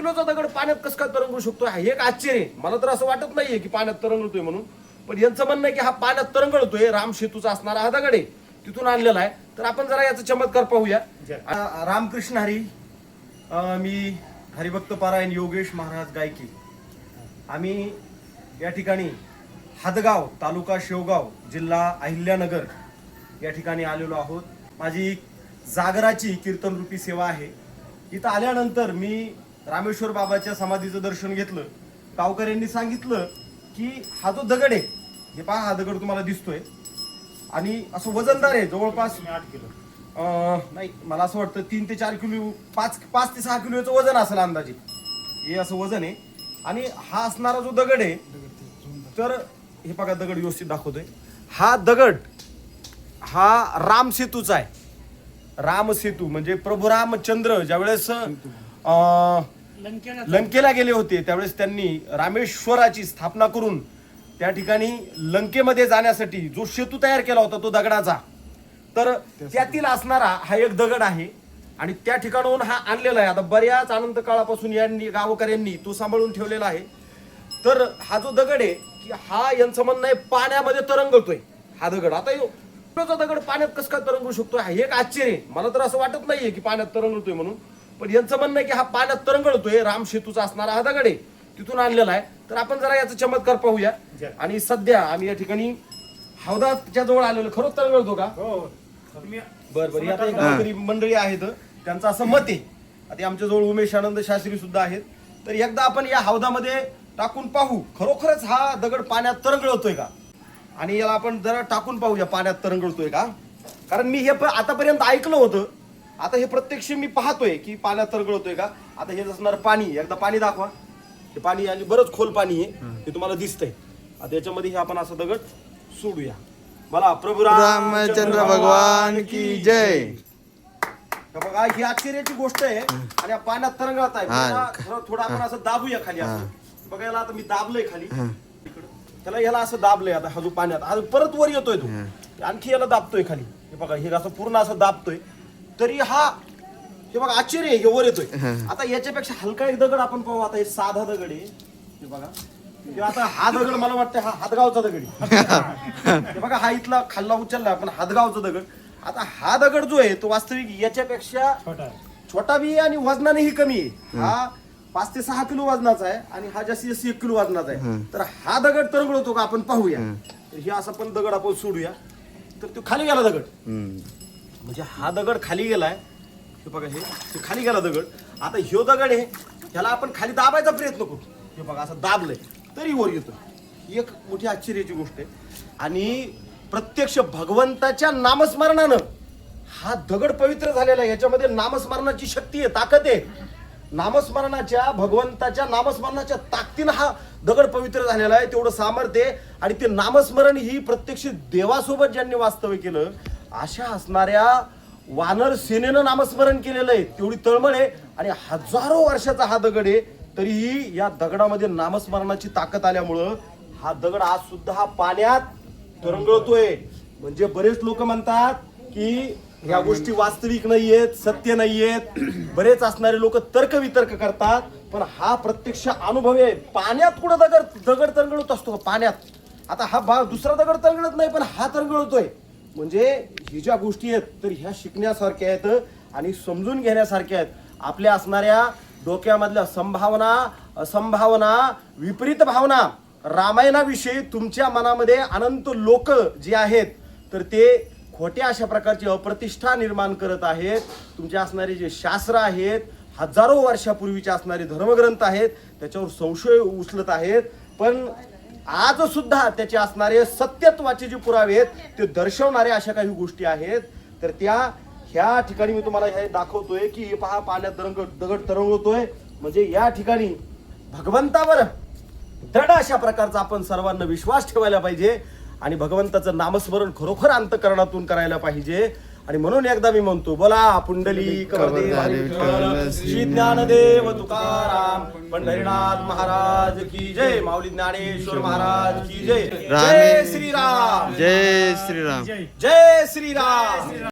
किलोचा दगड पाण्यात कसं काय तरंगू शकतो हे एक आश्चर्य. मला तर असं वाटत नाहीये की पाण्यात तरंगळतोय म्हणून. पण यांचं म्हणणं आहे की हा पाण्यात तरंगळतोय राम सेतूचा असणारा हा दगड आहे. तिथून आणलेला आहे. तर आपण जरा याचा चमत्कार पाहूया. रामकृष्ण हरी अ, मी हरिभक्त पारायण योगेश महाराज गायकी. आम्ही या ठिकाणी हदगाव तालुका शेवगाव जिल्हा अहिल्यानगर या ठिकाणी आलेलो आहोत. माझी जागराची कीर्तनरूपी सेवा आहे. इथं आल्यानंतर मी रामेश्वर बाबाच्या समाधीचं दर्शन घेतलं. गावकऱ्यांनी सांगितलं की हा जो दगड आहे हे पहा हा दगड तुम्हाला दिसतोय. आणि असं वजनदार आहे जवळपास आठ किलो. नाही मला असं वाटतं तीन ते चार किलो पाच पाच ते सहा किलोचं वजन असेल अंदाजे. हे असं वजन आहे. आणि हा असणारा जो दगड आहे तर हे बघा दगड व्यवस्थित दाखवतोय. हा दगड हा राम सेतूचा आहे. राम सेतू म्हणजे प्रभू रामचंद्र ज्यावेळेस लंकेला लंकेला गेले होते. त्यावेळेस त्यांनी रामेश्वराची स्थापना करून त्या ठिकाणी लंकेमध्ये जाण्यासाठी जो सेतू तयार केला होता तो दगडाचा. तर त्यातील असणारा हा एक दगड आहे आणि त्या ठिकाणाहून हा आणलेला आहे. आता बऱ्याच अनंत काळापासून यांनी गावकऱ्यांनी तो सांभाळून ठेवलेला आहे. तर हा जो दगड आहे की हा यांचं म्हणणं आहे पाण्यामध्ये तरंगतोय. हा दगड. आता दगड पाण्यात कसं काय तरंगू शकतो हे एक आश्चर्य आहे. मला तर असं वाटत नाहीये की पाण्यात तरंगतोय म्हणून. पण यांचं म्हणणं आहे की हा पाण्यात तरंगळतोय राम सेतूचा असणारा हा दगड आहे तिथून आणलेला आहे. तर आपण जरा याचा चमत्कार पाहूया. आणि सध्या आम्ही या ठिकाणी हौदाच्या जवळ आलेलो खरंच तरंगळतो का? हो. बर बर. एक गावकरी मंडळी आहेत. त्यांचं असं मत आहे. आता आमच्या जवळ उमेश आनंद शास्त्री सुद्धा आहेत. तर एकदा आपण या हौदामध्ये टाकून पाहू. खरोखरच हा दगड पाण्यात तरंगळतोय का? आणि याला आपण जरा टाकून पाहूया पाण्यात तरंगळतोय का? कारण मी हे आतापर्यंत ऐकलं होतं. आता हे प्रत्यक्ष मी पाहतोय की पाण्यात तरंगळतोय का? आता हे असणार पाणी. एकदा पाणी दाखवा. हे पाणी आणि बरंच खोल पाणी आहे. हे तुम्हाला दिसतंय. आता याच्यामध्ये हे आपण असं दगड सोडूया. मला प्रभू रामचंद्र भगवान की जय. बघा ही आश्चर्याची गोष्ट आहे आणि या पाण्यात तरंगळत आहे. हा. थोडं थोडं आपण असं दाबूया खाली असं. बघा याला आता मी दाबलंय खाली. त्याला याला असं दाबलंय आता हा जो पाण्यात. परत वर येतोय तो. आणखी याला दाबतोय खाली. हे बघा हे असं पूर्ण असं दाबतोय. तरी हा हे बघा आश्चर्य आहे, हे वर येतोय. आता याच्यापेक्षा हलका एक दगड आपण पाहू. आता हे साधा दगड आहे. हे बघा. हे आता हा दगड मला वाटतं हा हातगावचा दगड आहे. हे बघा हा इथला खाल्ला उचलला आपण हातगावचा दगड. आता हा दगड जो आहे तो वास्तविक याच्यापेक्षा छोटा छोटा बी आहे आणि वजनानेही कमी आहे. हा. पाच ते सहा किलो वजनाचा आहे आणि हा जास्तीत जास्त एक किलो वजनाचा आहे. तर हा दगड तरंगळतो का आपण पाहूया. तर हे असा पण दगड आपण सोडूया. तर तो खाली गेला दगड. म्हणजे हा दगड खाली गेलाय. हे बघा हे हे खाली गेला दगड. आता ह्यो दगड आहे ह्याला आपण खाली दाबायचा प्रयत्न करू. हे बघा असं दाबलंय. तरी वर येतो ही एक मोठी आश्चर्याची गोष्ट आहे. आणि प्रत्यक्ष भगवंताच्या नामस्मरणानं हा दगड पवित्र झालेला आहे. याच्यामध्ये नामस्मरणाची शक्ती आहे ताकद आहे. नामस्मरणाच्या भगवंताच्या नामस्मरणाच्या ताकदीनं हा दगड पवित्र झालेला आहे. तेवढं सामर्थ्य आणि ते नामस्मरण ही प्रत्यक्ष देवासोबत ज्यांनी वास्तव्य केलं अशा असणाऱ्या वानर सेनेनं नामस्मरण केलेलं आहे. तेवढी तळमळ आहे आणि हजारो वर्षाचा हा दगड आहे. तरीही या दगडामध्ये नामस्मरणाची ताकद आल्यामुळं हा दगड आज सुद्धा हा पाण्यात तरंगळतोय. म्हणजे बरेच लोक म्हणतात की ह्या गोष्टी वास्तविक नाहीयेत सत्य नाहीयेत. बरेच असणारे लोक तर्क वितर्क करतात. पण हा प्रत्यक्ष अनुभव आहे. पाण्यात कुठं दगड दगड तरंगळत असतो? पाण्यात. आता हा भाग दुसरा दगड तरंगळत नाही पण हा तरंगळतोय. म्हणजे ही ज्या गोष्टी आहेत तर ह्या शिकण्यासारख्या आहेत आणि समजून घेण्यासारख्या आहेत. आपल्या असणाऱ्या डोक्यामधल्या संभावना असंभावना विपरीत भावना रामायणाविषयी तुमच्या मनामध्ये अनंत लोक जे आहेत तर ते खोट्या अशा प्रकारची अप्रतिष्ठा निर्माण करत आहेत. तुमचे असणारे जे शास्त्र आहेत हजारो वर्षापूर्वीचे असणारे धर्मग्रंथ आहेत त्याच्यावर संशय उचलत आहेत. पण आज सुद्धा त्याचे असणारे सत्यत्वाचे जे पुरावे आहेत ते दर्शवणारे अशा काही गोष्टी आहेत. तर त्या ह्या ठिकाणी मी तुम्हाला हे दाखवतोय की हे पहा पाण्यात दरंग दगड तरंगवतोय म्हणजे या ठिकाणी भगवंतावर दृढ अशा प्रकारचा आपण सर्वांना विश्वास ठेवायला पाहिजे आणि भगवंताचं नामस्मरण खरोखर अंतकरणातून करायला पाहिजे. आणि म्हणून एकदा मी म्हणतो बोला पुंडली श्री ज्ञानदेव तुकाराम. पंढरीनाथ महाराज की जय. माऊली ज्ञानेश्वर महाराज की जय. जय रामे- श्रीराम. जय श्रीराम. जय श्रीराम.